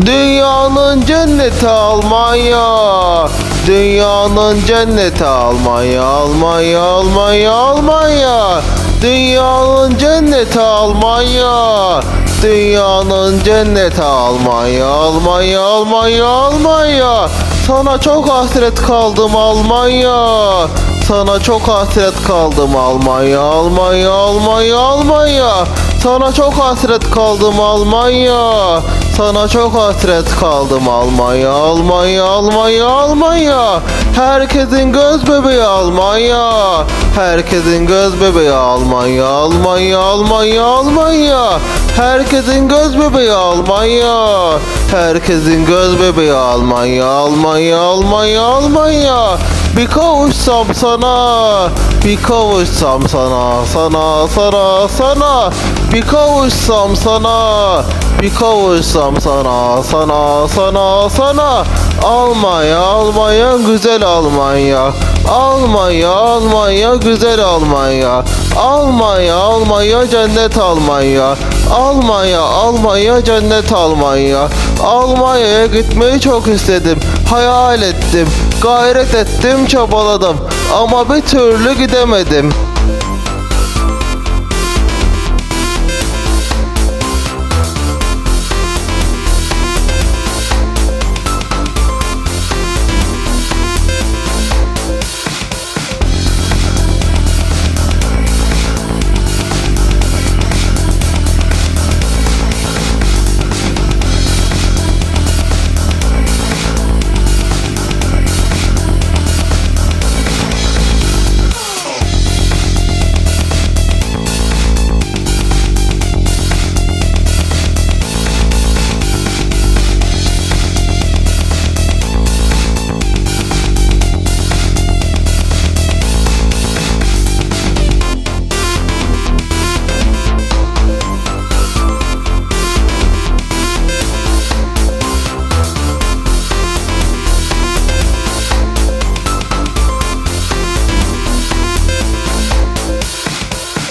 Dünyanın cenneti Almanya. Dünyanın cenneti Almanya, Almanya, Almanya, Almanya. Dünyanın cenneti Almanya. Dünyanın cenneti Almanya, Almanya, Almanya, Almanya. Sana çok hasret kaldım Almanya. Sana çok hasret kaldım Almanya, Almanya, Almanya, Almanya. Sana çok hasret kaldım Almanya. Sana çok hasret kaldım Almanya, Almanya, Almanya, Almanya. Herkesin göz bebeği Almanya. Herkesin göz bebeği Almanya, Almanya, Almanya, Almanya. Herkesin göz bebeği Almanya. Herkesin göz bebeği Almanya, Almanya, Almanya, Almanya. Bir kavuşsam sana, bir kavuşsam sana, sana, sana, sana. Bir kavuşsam sana, bir kavuşsam sana, sana, sana, sana. Almanya, Almanya, güzel Almanya. Almanya, Almanya, güzel Almanya. Almanya, Almanya, cennet Almanya. Almanya, Almanya, cennet Almanya. Almanya'ya gitmeyi çok istedim. Hayal ettim, gayret ettim, çabaladım. Ama bir türlü gidemedim.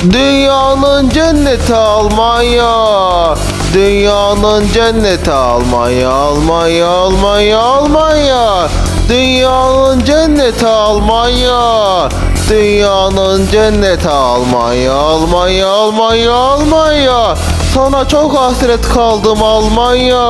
Dünyanın cenneti Almanya. Dünyanın cenneti Almanya, Almanya, Almanya, Almanya. Dünyanın cenneti Almanya. Dünyanın cenneti Almanya, Almanya, Almanya, Almanya. Sana çok hasret kaldım Almanya.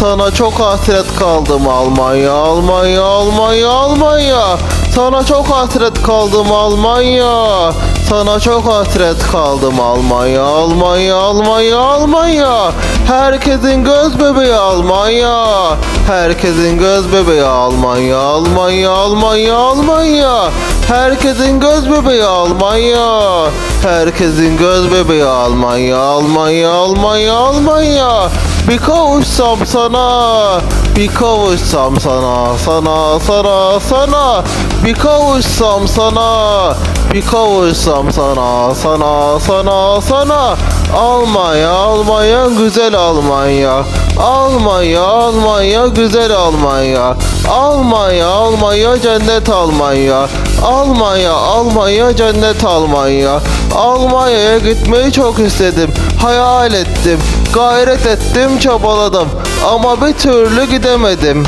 Sana çok hasret kaldım Almanya, Almanya, Almanya, Almanya. Sana çok hasret kaldım Almanya. Sana çok hasret kaldım Almanya, Almanya, Almanya, Almanya. Herkesin göz bebeği Almanya. Herkesin göz bebeği Almanya, Almanya, Almanya, Almanya. Herkesin göz bebeği Almanya. Herkesin göz bebeği Almanya, Almanya, Almanya, Almanya. Bir kavuşsam sana, bir kavuşsam sana, sana, sana, sana. Bir kavuşsam sana, bir kavuşsam sana, sana, sana, sana. Almanya, Almanya, güzel Almanya. Almanya, Almanya, güzel Almanya. Almanya, Almanya, cennet Almanya. Almanya, Almanya, cennet Almanya. Almanya'ya gitmeyi çok istedim. Hayal ettim, gayret ettim, çabaladım. Ama bir türlü gidemedim.